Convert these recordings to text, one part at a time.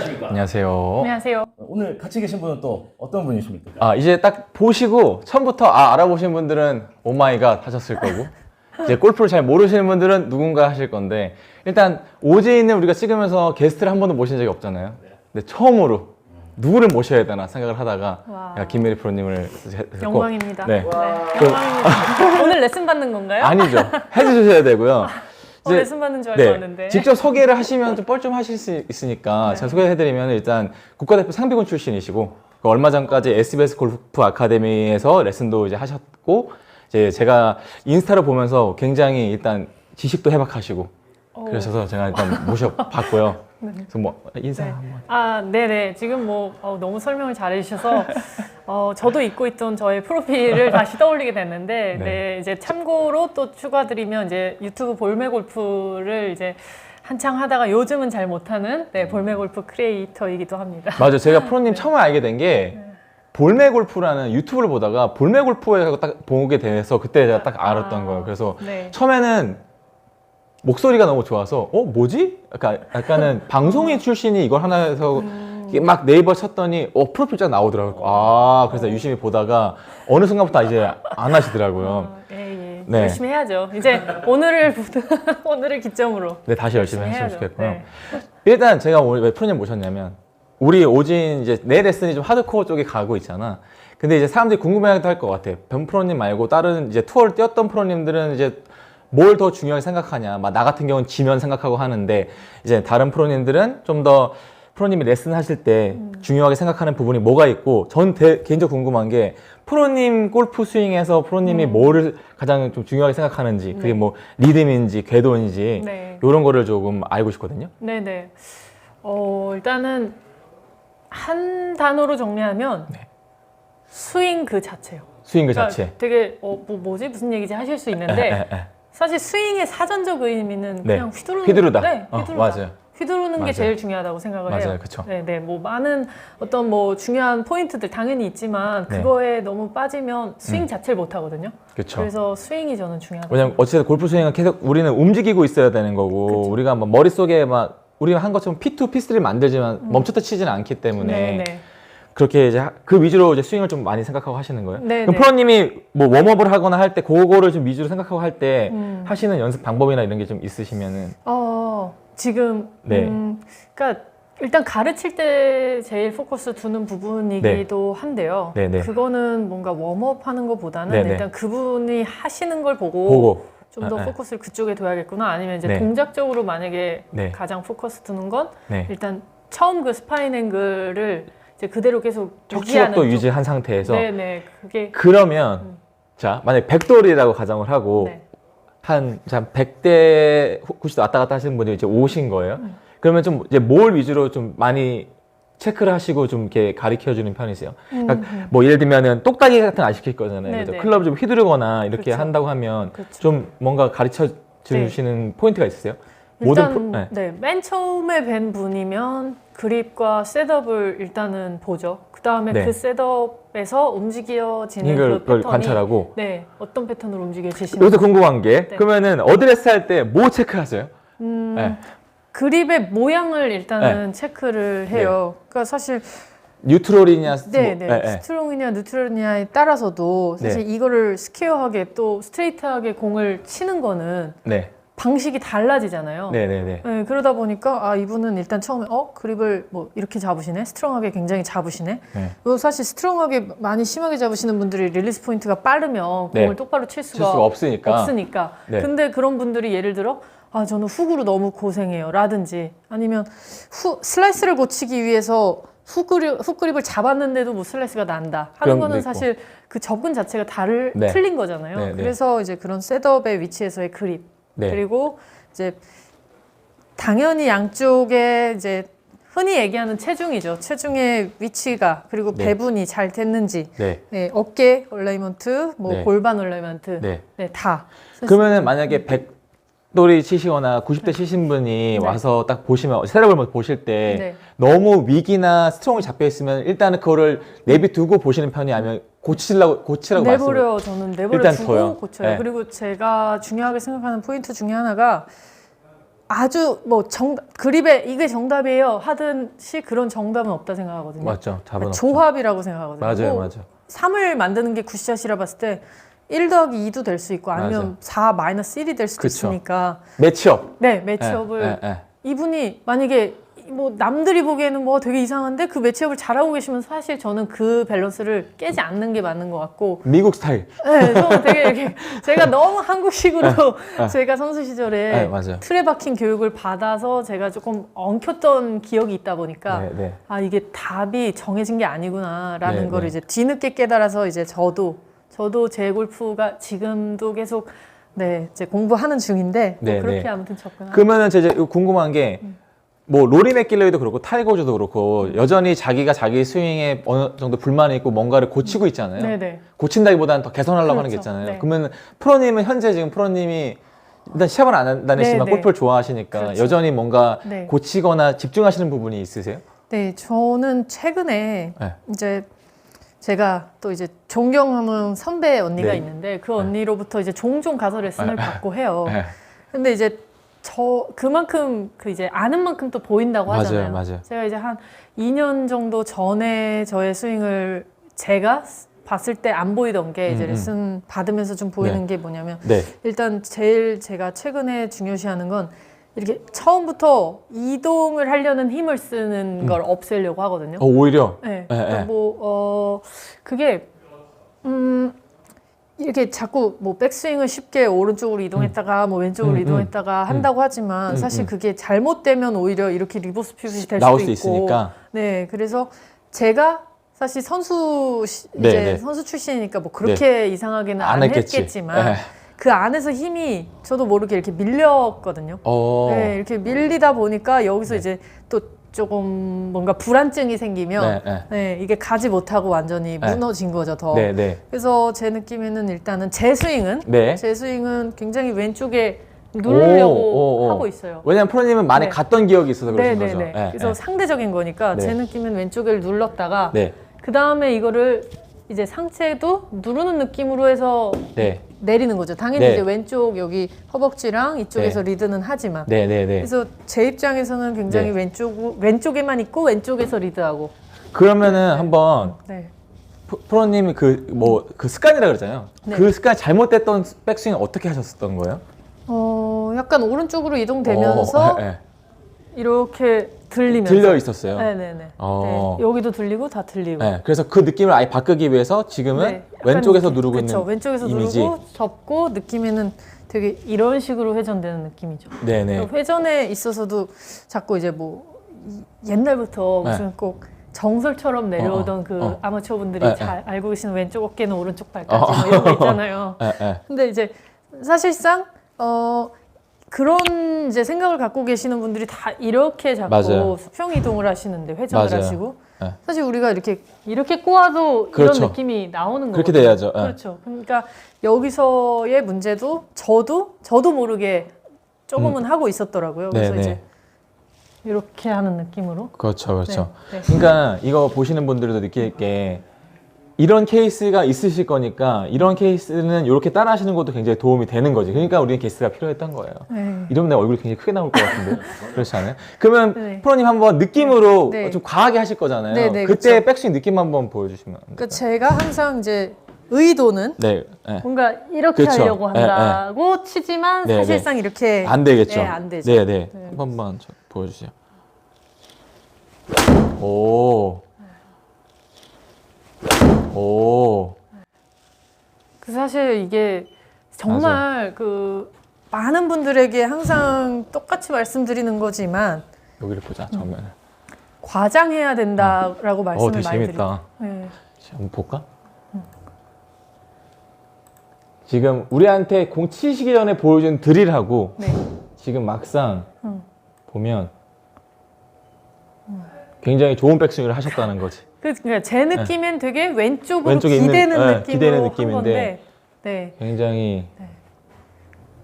안녕하십니까. 안녕하세요. 안녕하세요. 오늘 같이 계신 분은 또 어떤 분이십니까? 아 이제 딱 보시고 처음부터 아 알아보신 분들은 오마이갓 하셨을 거고 이제 골프를 잘 모르시는 분들은 누군가 하실 건데 일단 오제이는 우리가 찍으면서 게스트를 한 번도 모신 적이 없잖아요. 근데 처음으로 누구를 모셔야 되나 생각을 하다가 와. 야, 김메리 프로님을 했고 영광입니다. 네. 네, 영광입니다. 오늘 레슨 받는 건가요? 아니죠. 해주셔야 되고요. 어, 레슨 받는 줄 네. 알았는데. 직접 소개를 하시면 좀 뻘쭘하실 수 있으니까 네. 제가 소개해드리면 일단 국가대표 상비군 출신이시고 그 얼마 전까지 SBS 골프 아카데미에서 레슨도 이제 하셨고 이제 제가 인스타를 보면서 굉장히 일단 지식도 해박하시고 어. 그러셔서 제가 일단 모셔봤고요. 그래서 뭐 인사 네. 한번. 아, 네네. 지금 뭐 어, 너무 설명을 잘해주셔서 어, 저도 잊고 있던 저의 프로필을 다시 떠올리게 됐는데, 네. 네. 이제 참고로 또 추가드리면 이제 유튜브 볼메 골프를 이제 한창 하다가 요즘은 잘 못하는 네, 볼메 골프 크리에이터이기도 합니다. 맞아요. 제가 프로님 처음에 알게 된게 네. 볼메 골프라는 유튜브를 보다가 볼메 골프에 딱 보게 돼서 그때 제가 딱 알았던 아. 거예요. 그래서 네. 처음에는 목소리가 너무 좋아서 어 뭐지? 약간 약간은 방송인 출신이 이걸 하나 해서 이게 막 네이버 쳤더니 어 프로필 쫙 나오더라고요. 아 그래서 유심히 보다가 어느 순간부터 이제 안 하시더라고요. 어, 예, 예. 네. 열심히 해야죠. 이제 오늘을 오늘을 기점으로 네 다시 열심히 열심히 하시면 해야죠. 좋겠고요. 네. 일단 제가 오늘 왜 프로님 모셨냐면 우리 오진 이제 내 레슨이 좀 하드코어 쪽에 가고 있잖아. 근데 이제 사람들이 궁금해할 것 같아. 변 프로님 말고 다른 이제 투어를 뛰었던 프로님들은 이제 뭘 더 중요하게 생각하냐. 막 나 같은 경우는 지면 생각하고 하는데 이제 다른 프로님들은 좀 더 프로님이 레슨 하실 때 중요하게 생각하는 부분이 뭐가 있고 전 대- 개인적으로 궁금한 게 프로님 골프 스윙에서 프로님이 뭐를 가장 좀 중요하게 생각하는지 그게 네. 뭐 리듬인지 궤도인지 네. 이런 거를 조금 알고 싶거든요. 네네. 어, 일단은 한 단어로 정리하면 네. 스윙 그 자체요. 스윙 그 그러니까 자체. 되게 어, 뭐, 뭐지 무슨 얘기지 하실 수 에, 있는데 에, 에. 사실 스윙의 사전적 의미는 네. 그냥 휘두르는 휘두르다. 네, 어, 휘두르다. 맞아요. 휘두르는 맞아요. 게 제일 중요하다고 생각을 맞아요. 해요. 그쵸. 네, 네. 뭐 많은 어떤 뭐 중요한 포인트들 당연히 있지만 네. 그거에 너무 빠지면 스윙 음. 자체를 못 하거든요. 그렇죠. 그래서 스윙이 저는 중요하다. 왜냐면 어쨌든 골프 스윙은 계속 우리는 움직이고 있어야 되는 거고 그쵸. 우리가 막 머릿속에 막 우리가 한 것처럼 P2, P3를 만들지만 멈췄다 치지는 않기 때문에 음. 네, 네. 그렇게 이제 하- 그 위주로 이제 스윙을 좀 많이 생각하고 하시는 거예요. 네, 그럼 네. 프로님이 뭐 웜업을 하거나 할 때 그거를 좀 위주로 생각하고 할때 음. 하시는 연습 방법이나 이런 게 좀 있으시면은 어, 지금 네. 음, 그러니까 일단 가르칠 때 제일 포커스 두는 부분이기도 한데요. 네, 네. 그거는 뭔가 웜업 하는 것보다는 네, 네. 일단 그분이 하시는 걸 보고, 보고 좀더 아, 아. 포커스를 그쪽에 둬야겠구나. 아니면 이제 네. 동작적으로 만약에 네. 가장 포커스 두는 건 네. 일단 처음 그 스파인 앵글을 이제 그대로 계속 쪽. 유지한 상태에서 네네 그게 그러면 음. 자 만약 100돌이라고 가정을 하고 네. 한, 한 100대 90도 왔다 갔다 하시는 분이 이제 오신 거예요. 음. 그러면 좀 이제 뭘 위주로 좀 많이 체크를 하시고 좀 이렇게 가르쳐 주는 편이세요. 그러니까 음, 뭐 예를 들면은 똑딱이 같은 거안 시킬 거잖아요. 네, 그죠? 네. 클럽을 좀 휘두르거나 이렇게 그렇죠. 한다고 하면 그렇죠. 좀 뭔가 가르쳐 주시는 포인트가 있으세요? 모든 일단 프로- 네. 네. 맨 처음에 뵌 분이면 그립과 셋업을 일단은 보죠. 그 다음에 네. 그 셋업에서 움직여지는 이걸 그 그걸 패턴이 관찰하고 네 어떤 패턴으로 움직여지시는 여기서 궁금한 게 네. 그러면은 어드레스 할 때 뭐 체크하세요? 음, 네. 그립의 모양을 일단은 체크를 해요. 그러니까 사실 뉴트럴이냐 네, 뭐- 네. 네, 네. 스트롱이냐 뉴트럴이냐에 따라서도 사실 네. 이거를 스퀘어하게 또 스트레이트하게 공을 치는 거는 네. 방식이 달라지잖아요. 네, 네, 네. 네, 그러다 보니까 아 이분은 일단 처음에 어 그립을 뭐 이렇게 잡으시네 스트롱하게 굉장히 잡으시네 네. 그리고 사실 스트롱하게 많이 심하게 잡으시는 분들이 릴리스 포인트가 빠르면 네. 공을 똑바로 칠 수가, 칠 수가 없으니까. 없으니까 네. 근데 그런 분들이 예를 들어 아 저는 훅으로 너무 고생해요 라든지 아니면 후, 슬라이스를 고치기 위해서 훅그립, 훅그립을 잡았는데도 뭐 슬라이스가 난다 하는 거는 있고. 사실 그 접근 자체가 다를 네. 틀린 거잖아요 네, 네. 그래서 이제 그런 셋업의 위치에서의 그립 네. 그리고 이제 당연히 양쪽에 이제 흔히 얘기하는 체중이죠. 체중의 위치가 그리고 네. 배분이 잘 됐는지, 네. 네, 어깨 얼라이먼트, 뭐 네. 골반 얼라이먼트, 네, 네. 다. 그러면은 만약에 100 돌이 치시거나 90대 치신 분이 네. 와서 딱 보시면 세력을 보실 때 네. 너무 위기나 스트롱이 잡혀 있으면 일단은 그거를 내비두고 보시는 편이 아니면 고치려고 고치라고 말씀. 내버려 저는 내버려 일단 두고 둬요. 고쳐요. 네. 그리고 제가 중요하게 생각하는 포인트 중에 하나가 아주 뭐 정 그립에 이게 정답이에요 하듯이 그런 정답은 없다 생각하거든요. 맞죠. 답은 없죠. 조합이라고 생각하거든요. 맞아요, 뭐 맞아요. 3을 만드는 게 굿샷이라 봤을 때 1 더하기 2도 될 수 있고 아니면 4 마이너스 1이 될 수도 그쵸. 있으니까 매치업. 네 매치업을 예, 예, 예. 이분이 만약에 뭐 남들이 보기에는 뭐 되게 이상한데 그 매치업을 잘하고 계시면 사실 저는 그 밸런스를 깨지 않는 게 맞는 것 같고 미국 스타일. 네, 저는 되게 이렇게 제가 너무 한국식으로 제가 선수 시절에 네, 맞아요. 틀에 박힌 교육을 받아서 제가 조금 엉켰던 기억이 있다 보니까 네, 네. 아 이게 답이 정해진 게 아니구나라는 네, 걸 네. 이제 뒤늦게 깨달아서 이제 저도 저도 제 골프가 지금도 계속 네 이제 공부하는 중인데 뭐 네, 그렇게 네. 아무튼 접근하. 그러면은 제 이제 궁금한 게 뭐 로리 맥길로이도 그렇고 타이거 우즈도 그렇고 여전히 자기가 자기 스윙에 어느 정도 불만이 있고 뭔가를 고치고 있잖아요. 네 네. 고친다기보다는 더 개선하려고 하는 게 그렇죠. 있잖아요. 네. 그러면 프로님은 현재 지금 프로님이 일단 시합은 안 다니시지만 네, 네. 골프를 좋아하시니까 그렇죠. 여전히 뭔가 네. 고치거나 집중하시는 부분이 있으세요? 네, 저는 최근에 네. 이제 제가 또 이제 존경하는 선배 언니가 네. 있는데 그 언니로부터 이제 종종 가서 레슨을 받고 해요. 네. 근데 이제 저 그만큼 그 이제 아는 만큼 또 보인다고 맞아요, 하잖아요. 맞아요. 제가 이제 한 2년 정도 전에 저의 스윙을 제가 봤을 때 안 보이던 게 이제 음, 음. 레슨 받으면서 좀 보이는 게 뭐냐면 네. 일단 제일 제가 최근에 중요시하는 건 이렇게 처음부터 이동을 하려는 힘을 쓰는 걸 없애려고 하거든요. 어, 오히려 네. 네, 네. 뭐, 어, 그게, 음, 이렇게 자꾸 뭐 백스윙을 쉽게 오른쪽으로 이동했다가 뭐 왼쪽으로 음, 음. 이동했다가 한다고 하지만 음, 사실 음. 그게 잘못되면 오히려 이렇게 리버스 피벗이 될 나올 수도 수 있고. 있으니까. 네. 그래서 제가 사실 선수, 시- 네, 이제 네. 선수 출신이니까 뭐 그렇게 이상하게는 안, 안 했겠지. 했겠지만 네. 그 안에서 힘이 저도 모르게 이렇게 밀렸거든요. 어. 네, 이렇게 밀리다 보니까 여기서 이제 또 조금 뭔가 불안증이 생기면 네, 네. 네, 이게 가지 못하고 완전히 네. 무너진 거죠, 더. 네, 네. 그래서 제 느낌에는 일단은 제 스윙은 네. 제 스윙은 굉장히 왼쪽에 누르려고 오, 오, 오. 하고 있어요. 왜냐면 프로님은 많이 네. 갔던 기억이 있어서 네, 그러신 네, 거죠. 네. 네, 그래서 네. 상대적인 거니까 네. 제 느낌은 왼쪽을 눌렀다가 네. 그 다음에 이거를 이제 상체도 누르는 느낌으로 해서 네. 내리는 거죠. 당연히 네. 이제 왼쪽 여기 허벅지랑 이쪽에서 리드는 하지만 네, 네, 네. 그래서 제 입장에서는 굉장히 네. 왼쪽 왼쪽에만 있고 왼쪽에서 리드하고. 그러면은 한번 네. 프- 프로님이 그 뭐 그 습관이라 그러잖아요. 네. 그 습관 잘못됐던 백스윙 어떻게 하셨었던 거예요? 어, 약간 오른쪽으로 이동되면서 어, 네, 이렇게 들리면서. 들려 있었어요. 네. 네네네. 어. 네, 여기도 들리고 다 들리고. 그래서 그 느낌을 아예 바꾸기 위해서 지금은 네, 약간 왼쪽에서 누르고 그쵸, 있는 왼쪽에서 이미지. 누르고 접고 느낌에는 되게 이런 식으로 회전되는 느낌이죠. 네, 네. 회전에 있어서도 자꾸 이제 뭐 이- 옛날부터 네. 무슨 꼭 정설처럼 내려오던 어, 어, 그 어. 아마추어 분들이 네, 잘 알고 계시는 왼쪽 어깨는 오른쪽 발까지 어. 뭐 이런 거 있잖아요. 네, 네. 근데 이제 사실상 어 그런 이제 생각을 갖고 계시는 분들이 다 이렇게 자꾸 맞아요. 수평 이동을 하시는데 회전을 맞아요. 하시고 네. 사실 우리가 이렇게 이렇게 꼬아도 그렇죠. 이런 느낌이 나오는 그렇게 거거든요. 돼야죠. 네. 그렇죠. 그러니까 여기서의 문제도 저도 저도 모르게 조금은 하고 있었더라고요. 그래서 음. 네, 이제 네. 이렇게 하는 느낌으로. 그렇죠, 그렇죠. 네, 네. 그러니까 이거 보시는 분들도 느낄 게 이런 케이스가 있으실 거니까 이런 케이스는 이렇게 따라 하시는 것도 굉장히 도움이 되는 거지. 그러니까 우리는 케이스가 필요했던 거예요. 네. 이러면 내 얼굴이 굉장히 크게 나올 것 같은데 그렇지 않아요? 그러면 네. 프로님 한번 느낌으로 네. 좀 과하게 하실 거잖아요. 네, 네, 그때 그쵸. 백스윙 느낌 한번 보여주시면 안 그러니까 될까요? 제가 항상 이제 의도는 네, 네. 뭔가 이렇게 그렇죠. 하려고 네, 한다고 치지만 네, 사실상 이렇게 안 되겠죠. 네, 안 되죠. 네, 네. 네. 한 번만 저 보여주세요. 오. 오. 그 사실 이게 정말 그 많은 분들에게 항상 똑같이 말씀드리는 거지만 여기를 보자, 정면. 과장해야 된다라고 어, 말씀을 되게 많이. 재밌다. 네. 자, 한번 볼까? 지금 우리한테 공 치시기 전에 보여준 드릴하고 네. 지금 막상 음. 보면 굉장히 좋은 백스윙을 하셨다는 거지. 그- 그러니까 제 느낌엔 되게 왼쪽으로 왼쪽에 있는, 기대는 네, 느낌으로 기대는 한 느낌인데. 건데, 네. 굉장히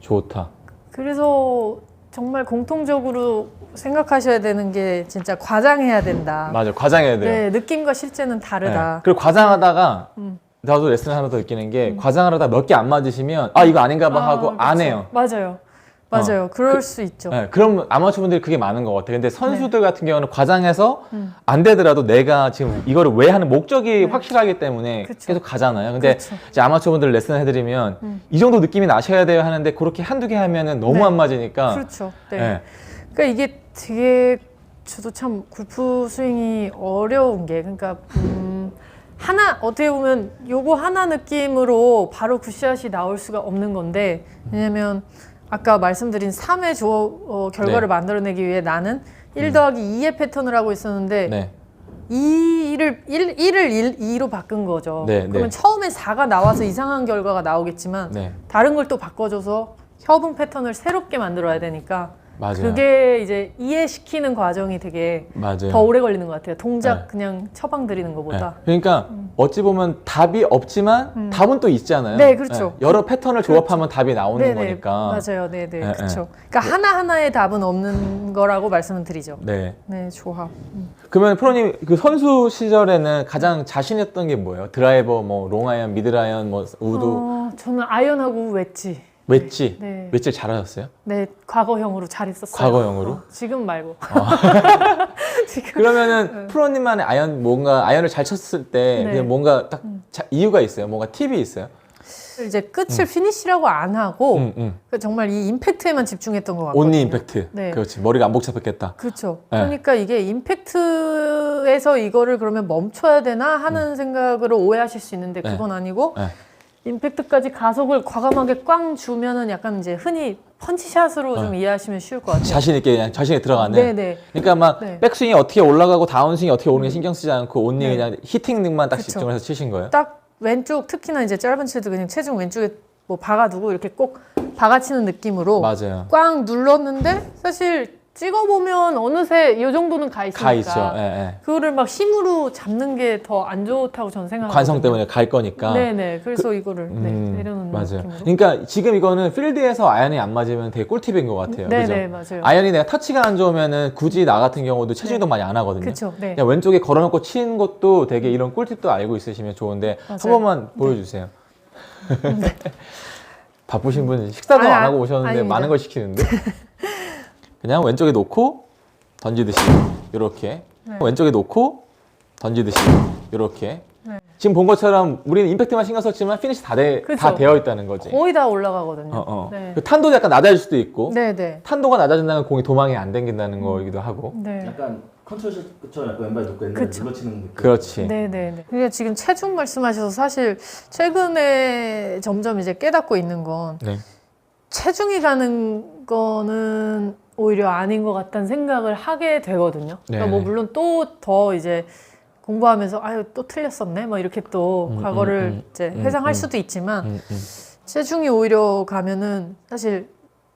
좋다. 그래서 정말 공통적으로 생각하셔야 되는 게 진짜 과장해야 된다. 맞아, 과장해야 돼요. 네, 느낌과 실제는 다르다. 네. 그리고 과장하다가 음. 나도 레슨 하나 더 느끼는 게 과장을 하다 몇 개 안 맞으시면 아 이거 아닌가 봐 하고 아, 안 그쵸. 해요. 맞아요. 맞아요. 그럴 수 있죠. 네, 그럼 아마추어분들이 그게 많은 것 같아요. 근데 선수들 같은 경우는 과장해서 네. 음. 안 되더라도 내가 지금 이거를 왜 하는 목적이 확실하기 때문에 그쵸. 계속 가잖아요. 근데 그쵸. 이제 아마추어분들 레슨 해드리면 음. 이 정도 느낌이 나셔야 돼요 하는데 그렇게 한두 개 하면은 너무 네. 안 맞으니까 그렇죠. 네. 네. 그러니까 이게 되게 저도 참 골프 스윙이 어려운 게 그러니까 음, 하나 어떻게 보면 요거 하나 느낌으로 바로 굿샷이 나올 수가 없는 건데 왜냐면 아까 말씀드린 3의 조, 어, 결과를 네. 만들어내기 위해 나는 1 더하기 2의 패턴을 하고 있었는데 네. 2를 1, 1을 1, 2로 바꾼 거죠. 네, 그러면 네. 처음에 4가 나와서 이상한 결과가 나오겠지만 네. 다른 걸 또 바꿔줘서 협응 패턴을 새롭게 만들어야 되니까 맞아요. 그게 이제 이해시키는 과정이 되게 맞아요. 더 오래 걸리는 것 같아요. 동작 네. 그냥 처방 드리는 네. 것보다. 그러니까 어찌 보면 답이 없지만 음. 답은 또 있잖아요. 네, 그렇죠. 여러 패턴을 조합하면 답이 나오는 네네 거니까. 맞아요. 네네 네, 그렇죠. 그러니까 하나 하나의 답은 없는 거라고 말씀을 드리죠. 네. 네 조합. 음. 그러면 프로님 그 선수 시절에는 가장 자신했던 게 뭐예요? 드라이버, 뭐 롱아이언, 미드라이언, 뭐 우드, 어, 저는 아이언하고 웨지. 웨지, 네. 웨지 잘하셨어요? 네 과거형으로 잘했었어요. 과거형으로? 어, 지금 말고. 지금 그러면은 프로님만의 아이언 뭔가 아이언을 잘 쳤을 때 네. 그냥 뭔가 딱 자- 이유가 있어요? 뭔가 팁이 있어요? 이제 끝을 피니시라고 안 하고 음, 음. 그 정말 이 임팩트에만 집중했던 것 같거든요. 온리 임팩트. 네. 그렇지. 머리가 안 복잡했겠다. 그렇죠. 네. 그러니까 이게 임팩트에서 이거를 그러면 멈춰야 되나 하는 생각으로 오해하실 수 있는데 음. 네. 그건 아니고 네. 임팩트까지 가속을 과감하게 꽝 주면은 약간 이제 흔히 펀치샷으로 좀 네. 이해하시면 쉬울 것 같아요. 자신 있게 그냥 자신 있게 들어가는. 네네. 그러니까 막 네. 백스윙이 어떻게 올라가고 다운스윙이 어떻게 오는 게 신경 쓰지 않고 온리 네. 그냥 히팅 능만 딱 그쵸. 집중을 해서 치신 거예요? 딱 왼쪽 특히나 이제 짧은 치도 그냥 체중 왼쪽에 뭐 박아두고 이렇게 꼭 박아치는 느낌으로 맞아요. 꽝 눌렀는데 사실 찍어보면 어느새 이 정도는 가 있으니까 가 있죠. 예, 예. 그거를 막 힘으로 잡는 게 더 안 좋다고 저는 생각하거든요. 관성 때문에 갈 거니까. 네네. 그래서 이거를 네, 음, 내려놓는 맞아요. 느낌으로. 그러니까 지금 이거는 필드에서 아이언이 안 맞으면 되게 꿀팁인 것 같아요. 네네 그죠? 맞아요. 아이언이 내가 터치가 안 좋으면은 굳이 나 같은 경우도 체중 이동 많이 안 하거든요. 그렇죠. 네. 그냥 왼쪽에 걸어놓고 치는 것도 되게 이런 꿀팁도 알고 있으시면 좋은데 한 맞아요. 네. 번만 보여주세요. 바쁘신 분 식사도 아니, 안 아- 하고 오셨는데 아닙니다. 많은 걸 시키는데 그냥 왼쪽에 놓고 던지듯이 이렇게 네. 왼쪽에 놓고 던지듯이 이렇게 네. 지금 본 것처럼 우리는 임팩트만 신경 썼지만 피니시 다, 돼, 그쵸. 다 되어 있다는 거지. 거의 다 올라가거든요. 어, 어. 네. 그 탄도도 약간 낮아질 수도 있고 네 네. 탄도가 낮아진다는 공이 도망이 안 당긴다는 거이기도 하고 네. 약간 컨트롤처럼 약간 왼발 놓고 옛날에 그쵸. 눌러치는 느낌. 그렇지. 네네네. 그게 지금 체중 말씀하셔서 사실 최근에 점점 이제 깨닫고 있는 건 네. 체중이 가는 거는 오히려 아닌 것 같다는 생각을 하게 되거든요. 그러니까 네. 뭐 물론 또 더 이제 공부하면서 아유 또 틀렸었네, 뭐 이렇게 또 음, 과거를 음, 음. 이제 음, 회상할 음. 수도 있지만 음, 음, 체중이 오히려 가면은 사실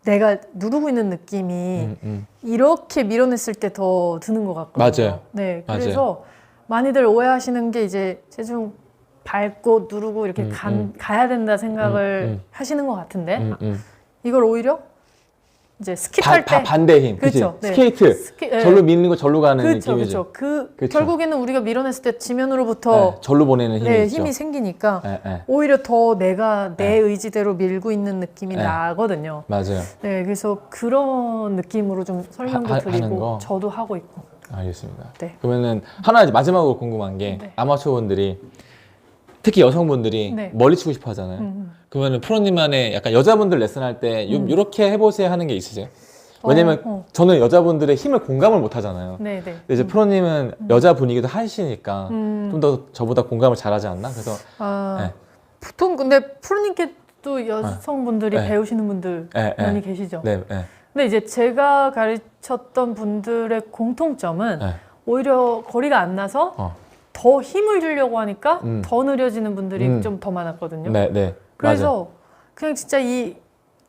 내가 누르고 있는 느낌이 음, 음. 이렇게 밀어냈을 때 더 드는 것 같거든요. 맞아요. 네, 맞아요. 그래서 많이들 오해하시는 게 이제 체중 밟고 누르고 이렇게 음, 간- 음. 가야 된다 생각을 음, 음. 하시는 것 같은데 음, 음. 이걸 오히려 이제 바, 스킵할 바, 때 반대 힘? 그렇죠. 네. 스케이트 스키- 네. 절로 밀는 거 절로 가는 그렇죠, 느낌이죠. 그렇죠. 그 그쵸. 결국에는 우리가 밀어냈을 때 지면으로부터 네, 절로 보내는 힘이 네. 힘이 생기니까 네, 네, 오히려 더 내가 내 네. 의지대로 밀고 있는 느낌이 네. 나거든요. 맞아요. 네, 그래서 그런 느낌으로 좀 설명도 하- 하- 드리고 거? 저도 하고 있고. 알겠습니다. 네. 그러면은 하나 마지막으로 궁금한 게 네. 아마추어분들이 특히 여성분들이 네. 멀리 치고 싶어 하잖아요. 음. 그러면은 프로님만의 약간 여자분들 레슨할 때 요, 음. 요렇게 해보세요 하는 게 있으세요? 왜냐면 어, 어. 저는 여자분들의 힘을 공감을 못 하잖아요. 네, 네. 근데 이제 프로님은 여자 분이기도 하시니까 음. 좀더 저보다 공감을 잘하지 않나? 그래서 아, 네. 보통 근데 프로님께도 여성분들이 네. 배우시는 분들 네, 네. 많이 계시죠. 네, 네, 근데 이제 제가 가르쳤던 분들의 공통점은 네. 오히려 거리가 안 나서 어. 더 힘을 주려고 하니까 음. 더 느려지는 분들이 음. 좀더 많았거든요. 네, 네. 그래서 그냥 진짜 이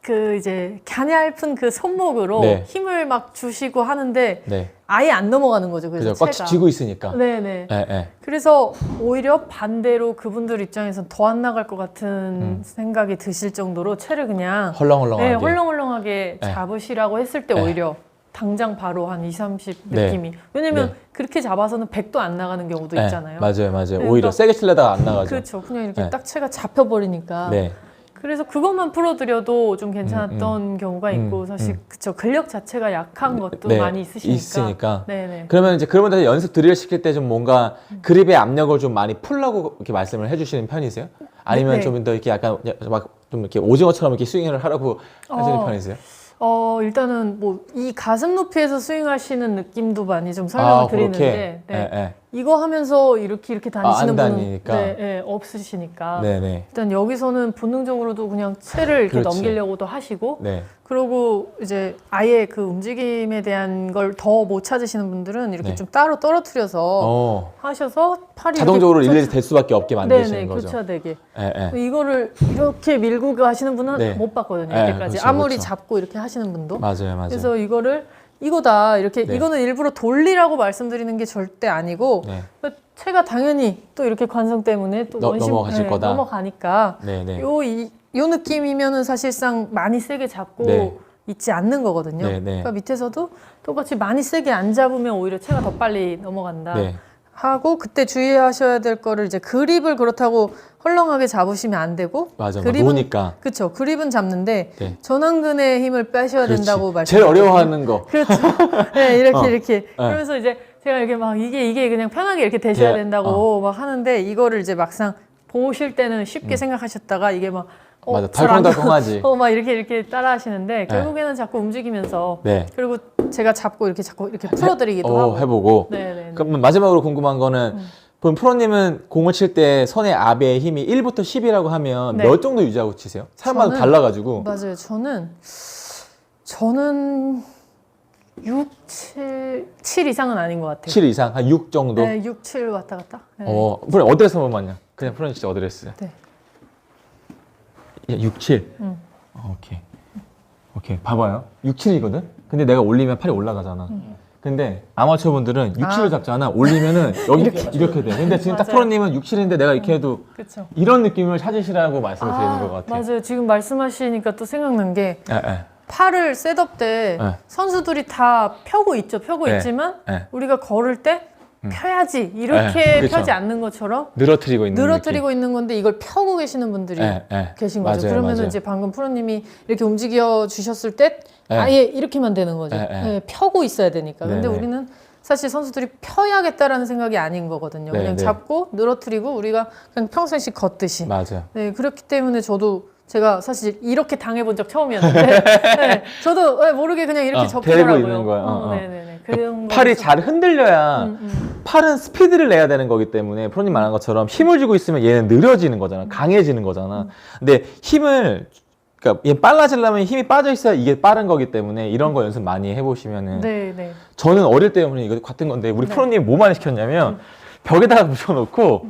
그 이제 갸냘픈 그 손목으로 네. 힘을 막 주시고 하는데 네. 아예 안 넘어가는 거죠. 그래서 그죠. 꽉. 쥐고 있으니까. 네네. 예, 예. 그래서 오히려 반대로 그분들 입장에선 더 안 나갈 것 같은 음. 생각이 드실 정도로 채를 그냥 헐렁헐렁하게. 네, 헐렁헐렁하게 네. 잡으시라고 했을 때 네. 오히려 당장 바로 한 2, 30 네. 느낌이. 왜냐면 네. 그렇게 잡아서는 100도 안 나가는 경우도 네, 있잖아요. 맞아요, 맞아요. 네, 오히려 그러니까- 세게 칠려다가 안 나가죠. 그렇죠. 그냥 이렇게 네. 딱 채가 잡혀버리니까. 네. 그래서 그것만 풀어드려도 좀 괜찮았던 경우가 있고 음, 사실 음. 그쵸 근력 자체가 약한 것도 네, 많이 있으시니까. 있으니까. 네네. 그러면 이제 그런 분들 연습 드릴 시킬 때 좀 뭔가 음. 그립의 압력을 좀 많이 풀라고 이렇게 말씀을 해주시는 편이세요? 아니면 네. 좀 더 이렇게 약간 막 좀 이렇게 오징어처럼 이렇게 스윙을 하라고 하시는 어. 편이세요? 어 일단은 뭐 이 가슴 높이에서 스윙하시는 느낌도 많이 좀 설명을 드리는데 네. 예, 예. 이거 하면서 이렇게 이렇게 다니시는 안 분은 다니니까. 네, 네, 없으시니까 네, 네, 일단 여기서는 본능적으로도 그냥 채를 이렇게 그렇지. 넘기려고도 하시고 네. 그러고 이제 아예 그 움직임에 대한 걸 더 못 찾으시는 분들은 이렇게 네. 좀 따로 떨어뜨려서 어, 하셔서 팔이 자동적으로 이렇게 일일이 될 수밖에 없게 만드시는 네네 거죠. 교차되게 예, 예. 이거를 이렇게 밀고 가시는 분은 네. 못 봤거든요 네, 이때까지 그렇죠, 아무리 그렇죠. 잡고 이렇게 하시는 분도 맞아요, 맞아요. 그래서 이거를 이거다 이렇게 네. 이거는 일부러 돌리라고 말씀드리는 게 절대 아니고 네, 채가 당연히 또 이렇게 관성 때문에 또 너- 원심 넘어가실 네, 거다. 넘어가니까 네, 네. 요, 이, 요 느낌이면은 사실상 많이 세게 잡고 네. 있지 않는 거거든요. 그러니까 밑에서도 똑같이 많이 세게 안 잡으면 오히려 채가 더 빨리 넘어간다. 네, 하고 그때 주의하셔야 될 거를 이제 그립을 그렇다고 헐렁하게 잡으시면 안 되고 맞아. 막 그립은 노니까. 그렇죠. 그립은 잡는데 네. 전완근의 힘을 빼셔야 그렇지. 된다고 말씀. 제일 어려워하는 거. 그렇죠. 네, 이렇게 어. 이렇게. 그러면서 이제 제가 이렇게 막 이게 이게 그냥 편하게 이렇게 되셔야 네, 된다고 막 하는데 이거를 이제 막상 보실 때는 쉽게 생각하셨다가 이게 막 어, 맞아. 잘안 달콩달콩하지. 어, 막 이렇게 이렇게 따라 하시는데 결국에는 자꾸 움직이면서 네. 그리고 제가 잡고 이렇게 자꾸 이렇게 풀어드리기도 어, 하고. 해보고. 네, 네. 그럼 마지막으로 궁금한 거는 음. 그럼 프로님은 공을 칠때 손의 압의 힘이 1부터 10이라고 하면 네. 몇 정도 유지하고 치세요? 사람마다 저는- 달라가지고. 맞아요. 저는 저는 6, 7, 7 이상은 아닌 것 같아요. 7 이상 한 6 정도. 네, 6, 7 왔다 갔다. 네. 어, 프로님 어드레스 한번 만요 그냥 프로님 진짜 어드레스. 네. 예, 6, 7. 음. 어, 오케이. 오케이. 봐봐요. 6, 7이거든? 근데 내가 올리면 팔이 올라가잖아. 근데 아마추어 분들은 6, 7을 아. 잡잖아. 올리면은 여기 이렇게, 돼. 근데 지금 딱 맞아요. 프로님은 6, 7인데 내가 이렇게 해도 그렇죠. 이런 느낌을 찾으시라고 말씀을 드리는 것 같아요. 맞아요. 지금 말씀하시니까 또 생각난 게 예, 예. 팔을 셋업 때 네. 선수들이 다 펴고 있죠. 펴고 네. 있지만 네. 우리가 걸을 때 펴야지 이렇게 네, 그쵸. 펴지 않는 것처럼 늘어뜨리고 있는 늘어뜨리고 있는 건데 이걸 펴고 계시는 분들이 느낌. 예, 예. 계신 거죠. 그러면. 이제 방금 프로님이 이렇게 움직여 주셨을 때 네. 아예 이렇게만 되는 거죠. 네, 네. 네, 펴고 있어야 되니까. 근데 네, 네. 우리는 사실 선수들이 펴야겠다라는 생각이 아닌 거거든요. 네, 그냥 네. 잡고 늘어뜨리고 우리가 그냥 평상시 걷듯이. 맞아요. 네, 그렇기 때문에 저도 제가 사실 이렇게 당해본 적 처음이었는데, 네, 저도 네, 모르게 그냥 이렇게 어, 접히더라고요. 있는 거야. 어, 어. 네네네. 그 팔이 잘 흔들려야 음, 음. 팔은 스피드를 내야 되는 거기 때문에 프로님 말한 것처럼 힘을 주고 있으면 얘는 느려지는 거잖아. 강해지는 거잖아. 근데 힘을 그러니까 얘 빨라지려면 힘이 빠져 있어야 이게 빠른 거기 때문에 이런 거 연습 많이 해보시면은 네, 네. 저는 어릴 때 보면 이거 같은 건데 우리 네. 프로님 뭐 많이 시켰냐면 벽에다가 붙여놓고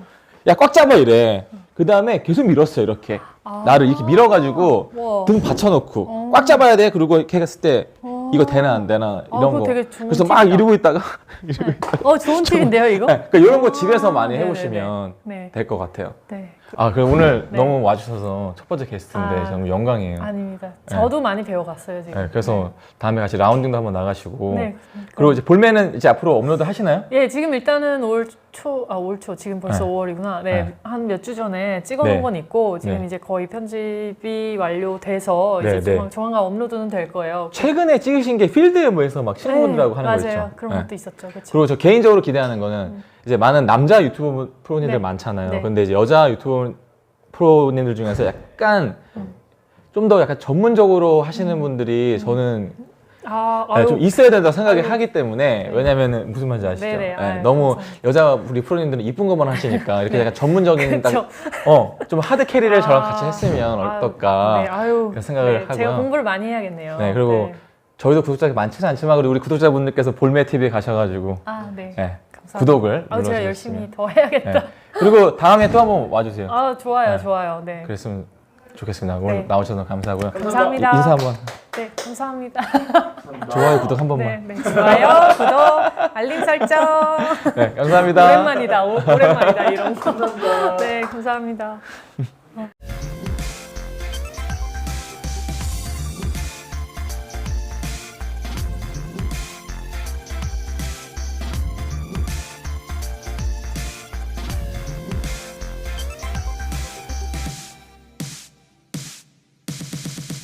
야 꽉 잡아 이래. 그 다음에 계속 밀었어요 이렇게 아. 나를 이렇게 밀어가지고 와. 등 받쳐놓고 어. 꽉 잡아야 돼. 그리고 이렇게 했을 때 어. 이거 되나 안 되나 아, 이런 그거 거. 되게 좋은 그래서 막 팁이다. 이러고 있다가 어, 좋은 팁인데요, 이거? 네, 그러니까 이런 거 아, 집에서 많이 네네네. 해보시면 네. 될 것 같아요. 네. 아, 그럼 오늘 네. 너무 와주셔서 첫 번째 게스트인데 아. 정말 영광이에요. 아닙니다. 저도 많이 배워갔어요, 지금. 네, 그래서 다음에 같이 라운딩도 한번 나가시고 네. 그리고 이제 볼매는 이제 앞으로 업로드 하시나요? 예, 지금 일단은 올 초, 아, 올 초, 지금 벌써 네. 5월이구나. 네, 네. 한 몇 주 전에 찍어놓은 네. 건 있고, 지금 네. 이제 거의 편집이 완료돼서 네, 이제 네. 조만, 조만간 업로드는 될 거예요. 최근에 찍으신 게 필드에모에서 막 친구들하고 네, 하는 맞아요. 거 있죠. 그런 네. 것도 있었죠. 그렇죠. 그리고 저 개인적으로 기대하는 거는 이제 많은 남자 유튜브 프로님들 네. 많잖아요. 네. 근데 이제 여자 유튜브 프로님들 중에서 약간 음. 좀더 약간 전문적으로 하시는 분들이 저는 아, 네, 좀 있어야 된다고 생각을 아유. 하기 때문에 왜냐면은 무슨 말인지 아시죠? 네네, 네, 아유, 너무 감사합니다. 여자 우리 프로님들은 이쁜 것만 하시니까 이렇게 약간 전문적인. 딱어좀 하드 캐리를 저랑 아, 같이 했으면 아유, 어떨까 네, 아유, 이런 생각을 네, 제가 하고요. 공부를 많이 해야겠네요. 네, 그리고 저희도 구독자가 많지는 않지만 그리고 우리 구독자분들께서 볼매 TV에 가셔가지고 아, 네. 네, 감사합니다. 구독을 아, 제가. 열심히 더 해야겠다. 네. 그리고 다음에 또 한번 와주세요. 아, 좋아요, 네. 좋아요. 네. 그랬으면 좋겠습니다. 오늘 네. 나오셔서 감사하고요. 감사합니다. 인사 한번. 네, 감사합니다. 좋아요, 구독 한 번만. 네, 네, 좋아요, 구독, 알림 설정. 네, 감사합니다. 오랜만이다, 오, 오랜만이다 이런 거. 네, 감사합니다.